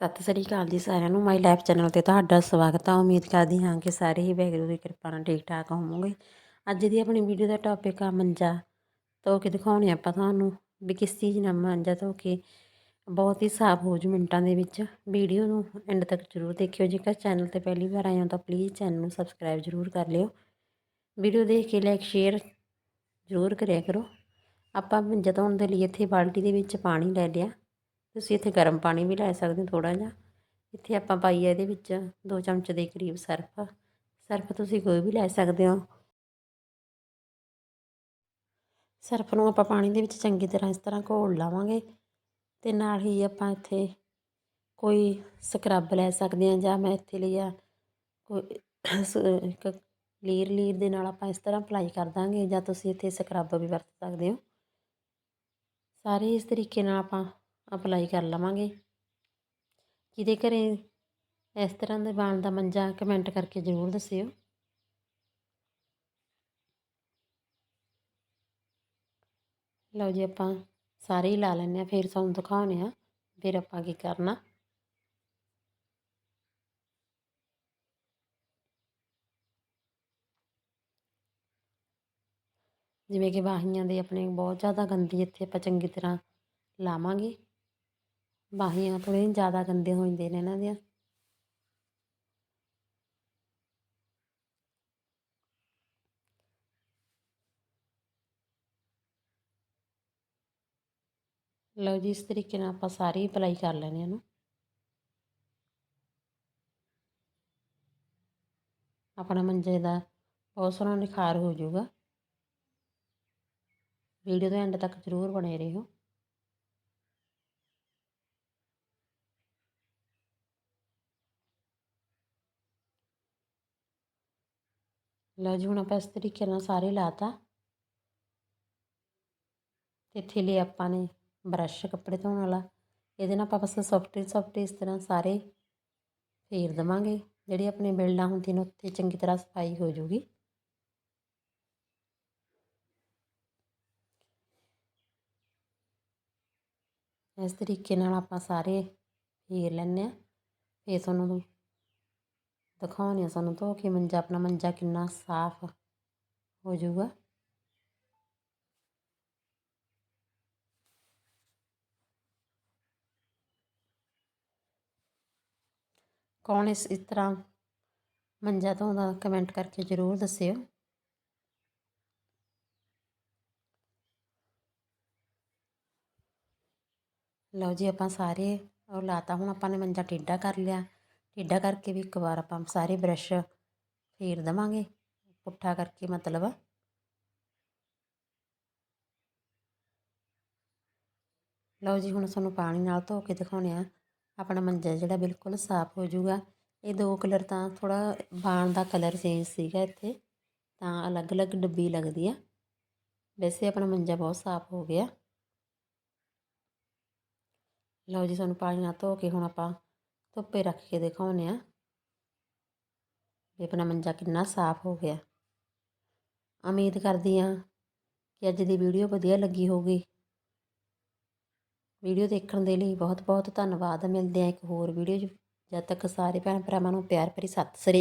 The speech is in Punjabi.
ਸਤਿ ਸ੍ਰੀ ਅਕਾਲ ਜੀ ਸਾਰਿਆਂ ਨੂੰ। ਮਾਈ ਲਾਈਫ ਚੈਨਲ ਤੇ ਤੁਹਾਡਾ ਸਵਾਗਤ ਹੈ ਉਮੀਦ ਕਰਦੀ ਹਾਂ ਕਿ ਸਾਰੇ ਹੀ ਵਾਹਿਗੁਰੂ ਦੀ ਕਿਰਪਾ ਨਾਲ ਠੀਕ ਠਾਕ ਹੋਵੋਗੇ। ਅੱਜ ਦੀ ਆਪਣੀ ਵੀਡੀਓ ਦਾ ਟੌਪਿਕ ਆ ਮੰਜਾ। ਧੋ ਕੇ ਦਿਖਾਉਣੇ ਆਪਾਂ ਤੁਹਾਨੂੰ ਵੀ ਕਿਸ ਚੀਜ਼ ਨਾਲ ਮੰਜਾ ਧੋ ਕੇ ਬਹੁਤ ਹੀ ਸਾਫ਼ ਹੋ ਜੂ ਮਿੰਟਾਂ ਦੇ ਵਿੱਚ ਵੀਡੀਓ ਨੂੰ ਐਂਡ ਤੱਕ ਜ਼ਰੂਰ ਦੇਖਿਓ। ਜੇਕਰ ਚੈਨਲ ਤੇ ਪਹਿਲੀ ਵਾਰ ਆਏ ਹੋ ਤਾਂ ਪਲੀਜ਼ ਚੈਨਲ ਨੂੰ ਸਬਸਕ੍ਰਾਈਬ ਜ਼ਰੂਰ ਕਰ ਲਿਓ। ਵੀਡੀਓ ਦੇਖ ਕੇ ਲਾਈਕ ਸ਼ੇਅਰ ਜ਼ਰੂਰ ਕਰਿਆ ਕਰੋ। ਆਪਾਂ ਮੰਜਾ ਧੋਣ ਦੇ ਲਈ ਇੱਥੇ ਬਾਲਟੀ ਦੇ ਵਿੱਚ ਪਾਣੀ ਲੈ ਲਿਆ। ਤੁਸੀਂ ਇੱਥੇ ਗਰਮ ਪਾਣੀ ਵੀ ਲੈ ਸਕਦੇ ਹੋ ਥੋੜ੍ਹਾ ਜਿਹਾ। ਇੱਥੇ ਆਪਾਂ ਪਾਈਏ ਇਹਦੇ ਵਿੱਚ 2 ਚਮਚ ਦੇ ਕਰੀਬ ਸਰਫ। ਸਰਫ ਤੁਸੀਂ ਕੋਈ ਵੀ ਲੈ ਸਕਦੇ ਹੋ। ਸਰਫ ਨੂੰ ਆਪਾਂ ਪਾਣੀ ਦੇ ਵਿੱਚ ਚੰਗੀ ਤਰ੍ਹਾਂ ਇਸ ਤਰ੍ਹਾਂ ਘੋਲ ਲਾਵਾਂਗੇ ਤੇ ਨਾਲ ਹੀ ਆਪਾਂ ਇੱਥੇ ਕੋਈ ਸਕਰਬ ਲੈ ਸਕਦੇ ਹਾਂ ਜਾਂ ਮੈਂ ਇੱਥੇ ਲਿਆ ਕੋਈ ਇੱਕ ਲੀਰ ਲੀਰ ਦੇ ਨਾਲ ਆਪਾਂ ਇਸ ਤਰ੍ਹਾਂ ਅਪਲਾਈ ਕਰ ਦਾਂਗੇ ਜਾਂ ਤੁਸੀਂ ਇੱਥੇ ਸਕਰਬ ਵੀ ਵਰਤ ਸਕਦੇ ਹੋ। ਸਾਰੇ ਇਸ ਤਰੀਕੇ ਨਾਲ ਆਪਾਂ ਅਪਲਾਈ ਕਰ ਲਵਾਂਗੇ। ਜਿਹਦੇ ਘਰੇ ਇਸ ਤਰ੍ਹਾਂ ਦੇ ਦਾ ਮੰਜਾ, ਕਮੈਂਟ ਕਰਕੇ ਜ਼ਰੂਰ ਦੱਸਿਓ। ਲਓ ਜੀ, ਆਪਾਂ ਸਾਰੇ ਹੀ ਲਾ ਲੈਂਦੇ ਆ ਫਿਰ ਤੁਹਾਨੂੰ ਦਿਖਾਉਣੇ ਆ ਫਿਰ ਆਪਾਂ ਕੀ ਕਰਨਾ। ਜਿਵੇਂ ਕਿ ਬਾਹੀਆਂ ਦੇ ਆਪਣੇ ਬਹੁਤ ਜ਼ਿਆਦਾ ਗੰਦੀ ਇੱਥੇ ਆਪਾਂ ਚੰਗੀ ਤਰ੍ਹਾਂ ਲਾਵਾਂਗੇ। ਬਾਹੀਆਂ ਥੋੜ੍ਹੀਆਂ ਜ਼ਿਆਦਾ ਗੰਦੇ ਹੋ ਜਾਂਦੇ ਨੇ ਇਹਨਾਂ ਦੀਆਂ। ਲਓ ਜੀ, ਇਸ ਤਰੀਕੇ ਨਾਲ ਆਪਾਂ ਸਾਰੀ ਅਪਲਾਈ ਕਰ ਲੈਣੇ ਇਹਨੂੰ। ਆਪਣਾ ਮੰਜੇ ਦਾ ਬਹੁਤ ਸੋਹਣਾ ਨਿਖਾਰ ਹੋ ਜਾਊਗਾ। ਵੀਡੀਓ ਦੇ ਐਂਡ ਤੱਕ ਜ਼ਰੂਰ ਬਣੇ ਰਹੋ। ਲਓ ਜੀ, ਹੁਣ ਆਪਾਂ ਇਸ ਤਰੀਕੇ ਨਾਲ ਸਾਰੇ ਲਾਤਾ ਤੇ। ਇੱਥੇ ਲਈ ਆਪਾਂ ਨੇ ਬਰਸ਼ ਕੱਪੜੇ ਧੋਣ ਵਾਲਾ। ਇਹਦੇ ਨਾਲ ਆਪਾਂ ਬਸ ਸੌਫਟ ਸੌਫਟ ਇਸ ਤਰ੍ਹਾਂ ਸਾਰੇ ਫੇਰ ਦਵਾਂਗੇ। ਜਿਹੜੀ ਆਪਣੀ ਬਿਲਡਾਂ ਹੁੰਦੀਆਂ ਨੇ, ਉੱਥੇ ਚੰਗੀ ਤਰ੍ਹਾਂ ਸਫ਼ਾਈ ਹੋ ਜੂਗੀ ਇਸ ਤਰੀਕੇ ਨਾਲ ਆਪਾਂ ਸਾਰੇ ਫੇਰ ਲੈਣੇ ਆ ਫੇਰ ਤੁਹਾਨੂੰ ਦਿਖਾਉਂਦੇ ਹਾਂ ਸਾਨੂੰ ਧੋ ਕੇ ਮੰਜਾ, ਆਪਣਾ ਮੰਜਾ ਕਿੰਨਾ ਸਾਫ਼ ਹੋ ਜਾਊਗਾ। ਕੌਣ ਇਸ ਇਸ ਤਰ੍ਹਾਂ ਮੰਜਾ ਧੋਂਦਾ ਕਮੈਂਟ ਕਰਕੇ ਜ਼ਰੂਰ ਦੱਸਿਓ। ਲਓ ਜੀ, ਆਪਾਂ ਸਾਰੇ ਉਹ ਲਾਤਾ, ਹੁਣ ਆਪਾਂ ਨੇ ਮੰਜਾ ਟੇਢਾ ਕਰ ਲਿਆ। ਟੇਢਾ ਕਰਕੇ ਵੀ ਇੱਕ ਵਾਰ ਆਪਾਂ ਸਾਰੇ ਬ੍ਰਸ਼ ਫੇਰ ਦਵਾਂਗੇ। ਪੁੱਠਾ ਕਰਕੇ ਮਤਲਬ ਲਓ ਜੀ, ਹੁਣ ਸਾਨੂੰ ਪਾਣੀ ਨਾਲ ਧੋ ਕੇ ਦਿਖਾਉਣੇ ਆ। ਆਪਣਾ ਮੰਜਾ ਜਿਹੜਾ ਬਿਲਕੁਲ ਸਾਫ਼ ਹੋ ਜਾਊਗਾ। ਇਹ ਦੋ ਕਲਰ ਤਾਂ ਥੋੜਾ ਬਾਣ ਦਾ ਕਲਰ ਚੇਂਜ ਸੀਗਾ ਇੱਥੇ, ਤਾਂ ਅਲੱਗ-ਅਲੱਗ ਡੱਬੀ ਲੱਗਦੀ ਆ। ਵੈਸੇ ਆਪਣਾ ਮੰਜਾ ਬਹੁਤ ਸਾਫ਼ ਹੋ ਗਿਆ। ਲਓ ਜੀ, ਸਾਨੂੰ ਪਾਣੀ ਨਾਲ ਧੋ ਕੇ ਹੁਣ ਆਪਾਂ ਧੁੱਪੇ ਰੱਖ ਕੇ ਦਿਖਾਉਂਦੇ ਆ ਵੀ ਆਪਣਾ ਮੰਜਾ ਕਿੰਨਾ ਸਾਫ਼ ਹੋ ਗਿਆ। ਉਮੀਦ ਕਰਦੀ ਆ ਕਿ ਅੱਜ ਦੀ ਵੀਡੀਓ ਵਧੀਆ ਲੱਗੀ ਹੋਊਗੀ। ਵੀਡੀਓ ਦੇਖਣ ਦੇ ਲਈ ਬਹੁਤ ਬਹੁਤ ਧੰਨਵਾਦ। ਮਿਲਦੇ ਆ ਇੱਕ ਹੋਰ ਵੀਡੀਓ 'ਚ। ਜਦ ਤੱਕ ਸਾਰੇ ਭੈਣ ਭਰਾਵਾਂ ਨੂੰ ਪਿਆਰ ਭਰੀ ਸਤਿ ਸ੍ਰੀ